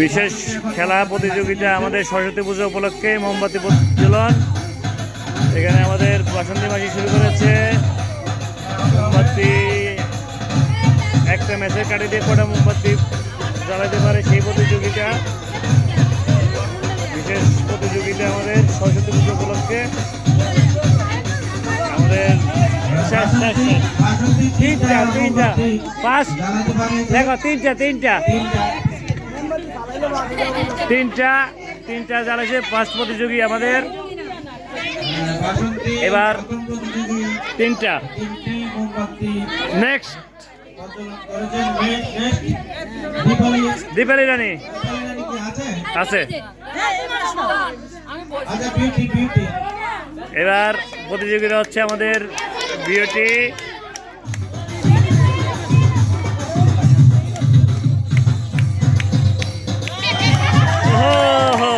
বিশেষ খেলা প্রতিযোগিতা আমাদের সরস্বতী পুজো উপলক্ষে মোমবাতি প্রজ্বলন। এখানে আমাদের বাসন্তী মাঝি শুরু করেছে। মোমবাতি একটা ম্যাচের কাটে দিয়ে কটা মোমবাতি জ্বালাতে পারে সেই প্রতিযোগিতা। বিশেষ প্রতিযোগিতা আমাদের সরস্বতী পুজো উপলক্ষে। আমাদের তিনটা তিনটা। পাঁচ দেখো, তিনটা তিনটা। তিনটা তিনটা জ্বালাইছে পাঁচ প্রতিযোগী আমাদের। এবার তিনটা। নেক্সট দীপালি রানী। আছে। এবার প্রতিযোগিতা হচ্ছে আমাদের हो हो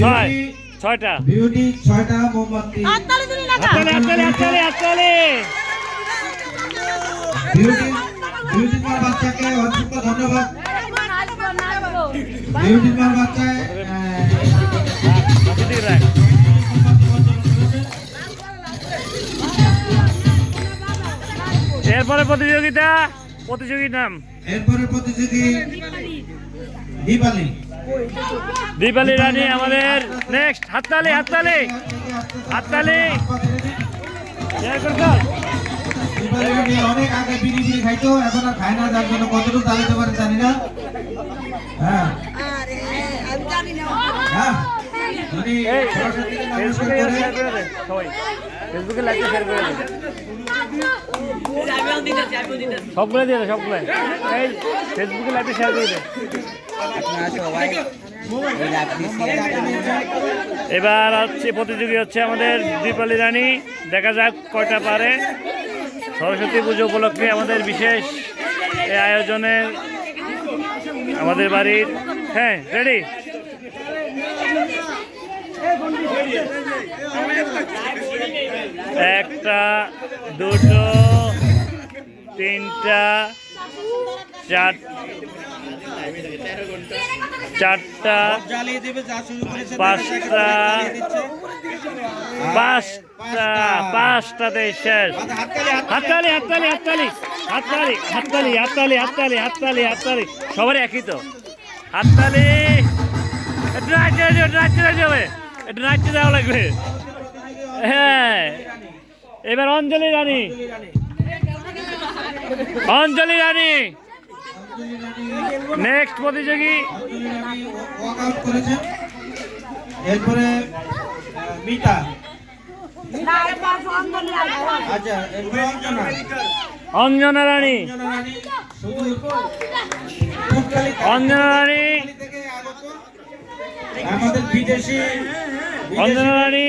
ছয় ছয়টা। বিউটি ছয়টা মোমবাতি। হাততালি দিলি না হাততালি হাততালি হাততালি হাততালি। বিউটি বিউটি মার বাচ্চাকে অসংখ্য ধন্যবাদ। বিউটি মার বাচ্চায় বাকি দিকে রাখ। এরপরে প্রতিযোগিতা প্রতিযোগীর নাম। এরপরে প্রতিযোগী দীপালি। দীপালি রানী আমাদের নেক্সট হাততালি হাততালি হাততালি অনেক আগে বিড়ি বিড়ি খাইতো এখন আর খায় না যার জন্য কতটুকু পারে জানি না হ্যাঁ হ্যাঁ শেয়ার করে সবগুলো দিয়ে দে সবগুলো এই ফেসবুকে লাইক শেয়ার করে দে এবার হচ্ছে প্রতিযোগী হচ্ছে আমাদের দীপালি রানী। দেখা যাক কয়টা পারে। সরস্বতী পুজো উপলক্ষে আমাদের বিশেষ এই আয়োজনে আমাদের বাড়ির হ্যাঁ রেডি? একটা, দুটো, তিনটা, চার চারটা, পাঁচটা পাঁচটা পাঁচটাতে শেষ। হাততালি হাততালি হাততালি হাততালি হাততালি হাততালি হাততালি হাততালি হাততালি। সবারই একই তো। হাততালি। একটু নাচতে নাচতে যাবে একটু নাচতে যাওয়া লাগবে। হ্যাঁ। এবার অঞ্জলি রানী। অঞ্জলি রানী। নেক্সট প্রতিযোগী। ওয়াক আউট করেছে। এরপরে মিতা। আচ্ছা, অঞ্জনা। রানী। অঞ্জনা রানী আমাদের বিদেশি অঞ্জনা রানী।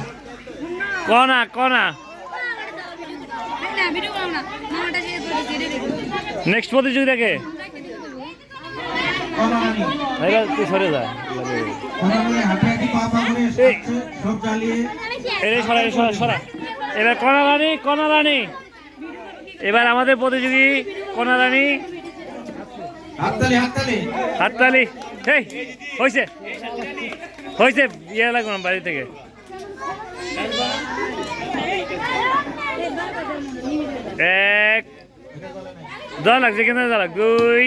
কনা কনা। নেক্সট প্রতিযোগী দেখে কনা রানী এবার তুই সরে যা। সরা সরা সরা। এবার কনা রানী কনা রানী। এবার আমাদের প্রতিযোগী কনা রানী। হাততালি হাততালি। হাততালি হয়েছে হয়েছে ইয়ে লাগবে বাড়ি থেকে। এক। যা লাগছে কেন যা লাগ দুই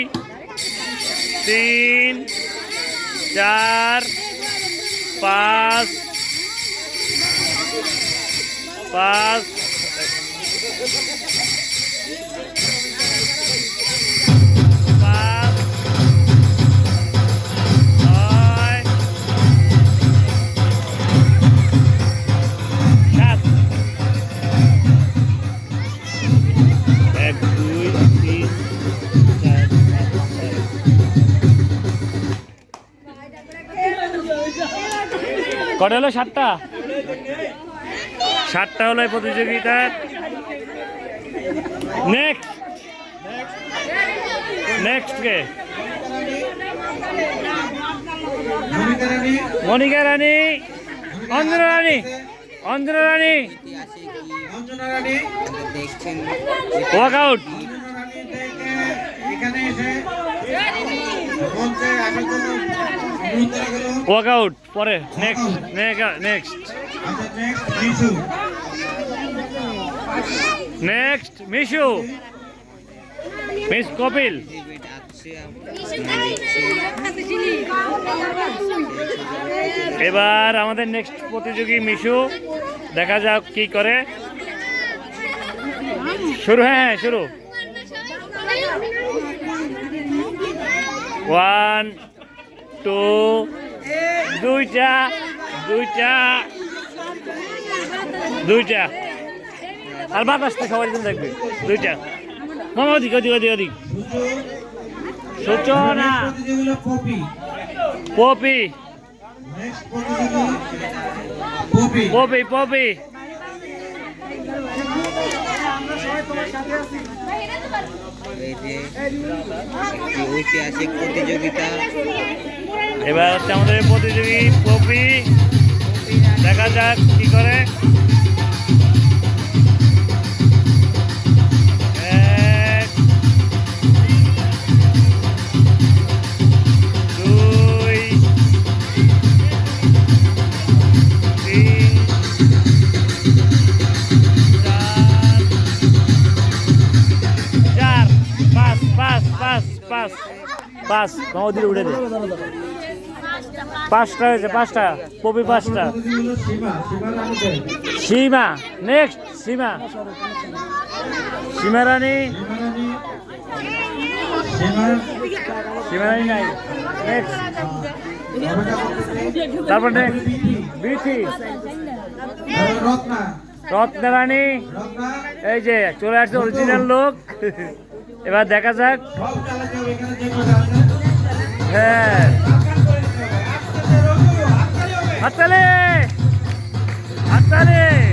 তিন চার পাঁচ পাঁচ পাঁচ। কটা হলো সাতটা? সাতটা হলো প্রতিযোগিতার নেক্সট নেক্সট কে? মনিকা রানী। অঞ্জনা রানী। অঞ্জনা রানী। ওয়াক আউট এখানে এসে। মঞ্চে আসার জন্য অনুরোধ করা গেল ওয়াক আউট পরে next next next Mishu miss Kapil এবার আমাদের নেক্সট প্রতিযোগী মিশু দেখা যাক কি করে। শুরু হ্যাঁ হ্যাঁ শুরু। ওয়ান টু দুইটা দুইটা দুইটা আর বাতাসটা সবার জন্য দেখবে দুইটা মামা ওদিক ওদিক ওদিক সুজু সূচনা পপি পপি পপি এই যে একটি ঐতিহাসিক প্রতিযোগিতা এবার হচ্ছে আমাদের প্রতিযোগী পপি। দেখা যাক কি করে। এক, দুই, তিন, চার চার, পাঁচ উঠে দে। পাঁচটা হয়েছে, পাঁচটা। পপি পাঁচটা। সীমা নেক্সট সীমা। সীমা রানী নাই। নেক্সট তারপর বিথি। রত্না এই যে, চলে আসছে অরিজিনাল লোক এবার দেখা যাক। হ্যাঁ। হাততালি হাততালি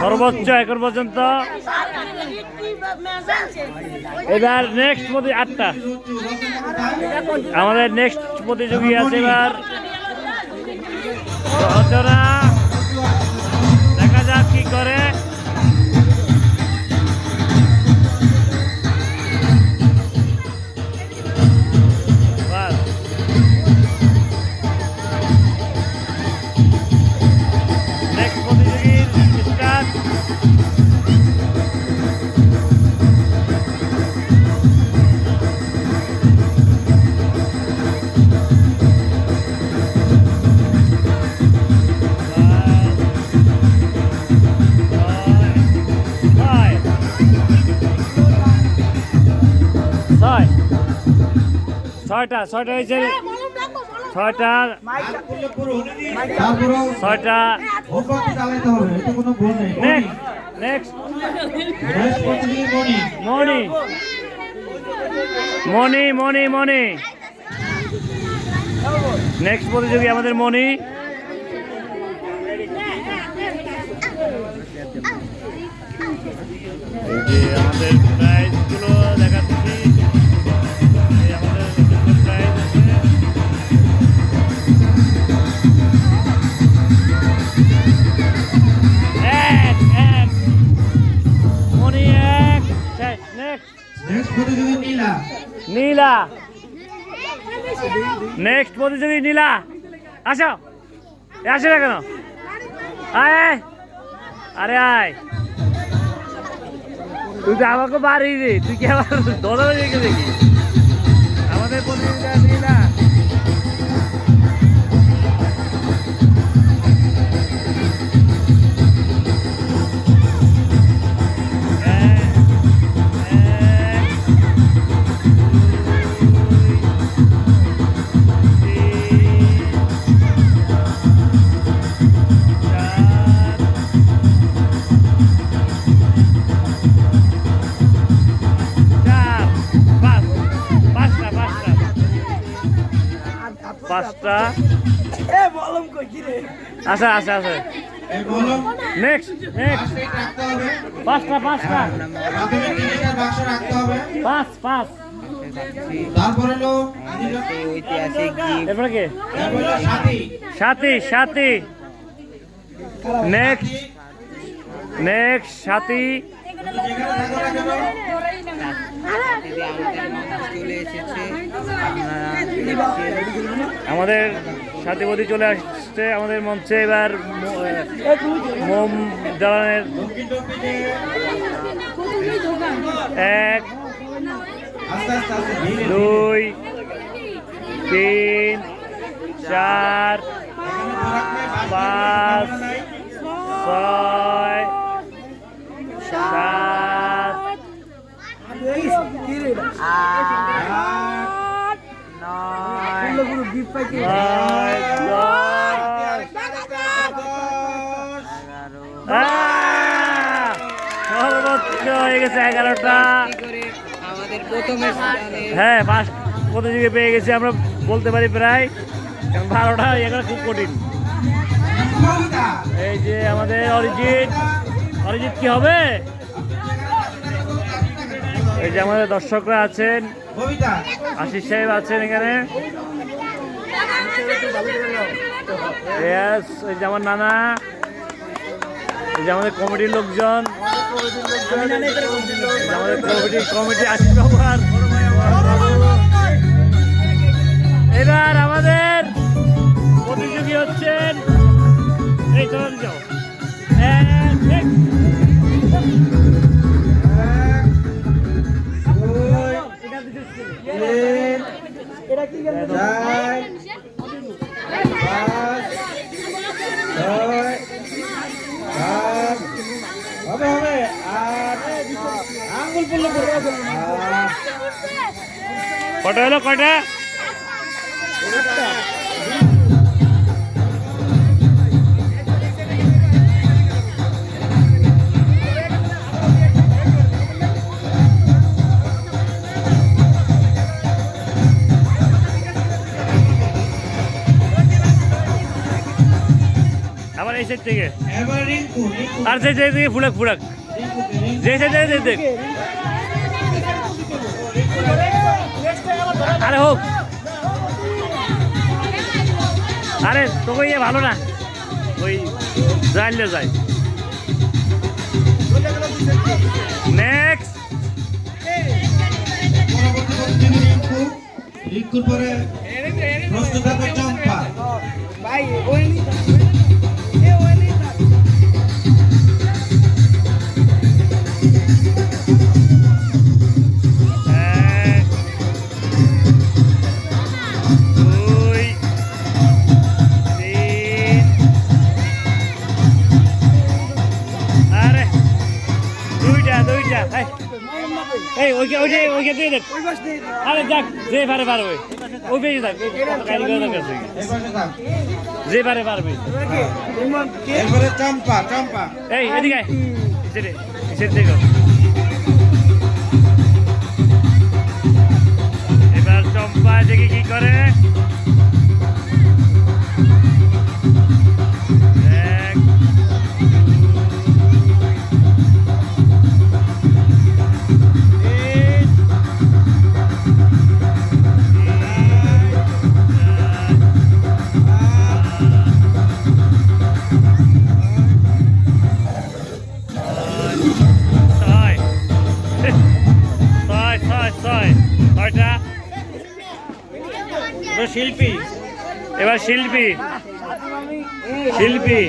সর্বোচ্চ এখন পর্যন্ত। এবার নেক্সট প্রতি আটটা। আমাদের নেক্সট প্রতিযোগী আছে এবার। দেখা যাক কি করে। ছয়টা ছয়টা হয়েছে। ছয়টা ছয়টা ভূপতি চালাইতে হবে এটা কোনো ভুল নেই নেক্সট নেক্সট নেক্সট প্রতিযোগী মণি। মণি মণি মণি। নেক্সট প্রতিযোগী আমাদের মণি। এই যে আমাদের প্রাইজগুলো দেখাচ্ছি। নেক্সট প্রতিযোগী নীলা। নীলা। নেক্সট প্রতিযোগী নীলা। আসো। আসে না কেন? আয়। আরে আয়। তুই তো আমাকে বাড়ি রে তুই কি আমার দেখে দেখি আমাদের প্রতিযোগিতা নীলা। আচ্ছা আচ্ছা আচ্ছা এই কলম নেক্সট নেক্সট পাঁচটা পাঁচটা প্রাথমিক জিনিসের বাক্স রাখতে হবে। পাঁচ পাঁচ। তারপর হলো সেই ঐতিহাসিক এরপরে কি সাথী। সাথী সাথী। নেক্সট নেক্সট সাথী। আমাদের সাথীপতি চলে আসছে আমাদের মঞ্চে। এবার মোম জ্বালানের এক, দুই, তিন, চার, পাঁচ, ছয়, সাত নয় সর্বোচ্চ হয়ে গেছে এগারোটা করে আমাদের প্রথমে স্থানে হ্যাঁ ফার্স্ট প্রতিযোগী পেয়ে গেছি আমরা বলতে পারি প্রায় বারোটা এগারো খুব কঠিন। এই যে আমাদের অরিজিৎ। অরিজিৎ কি হবে? এই যে আমাদের দর্শকরা আছেন। আশিস সাহেব আছেন এখানে। এই যে আমার নানা, এই যে আমাদের কমিটির লোকজন আমাদের কমিটি কমিটি আশিস বাবু। এবার আমাদের প্রতিযোগী হচ্ছেন এই চলুন কটা হলো কটা আবার এই সাইড থেকে। আর সেই সাইড থেকে ফুলাক ফুলাক যে সাইড থেকে দেখ আরে হোক। আরে তোকে ইয়ে ভালো না? ওই জানলে যায়। নেক্সট এই, এই ওইকে ওইকে ওইকে দিয়ে দেখ আরে যাক যে পারে পারবে। ওই বেশি থাক কারিগরের কাছে এই পাশে থাক। যে পারে পারবে। এরপরে চম্পা চম্পা। এই এদিকে আয়। নিচে নিচের এবার চম্পা দেখি কি করে। এবার শিল্পী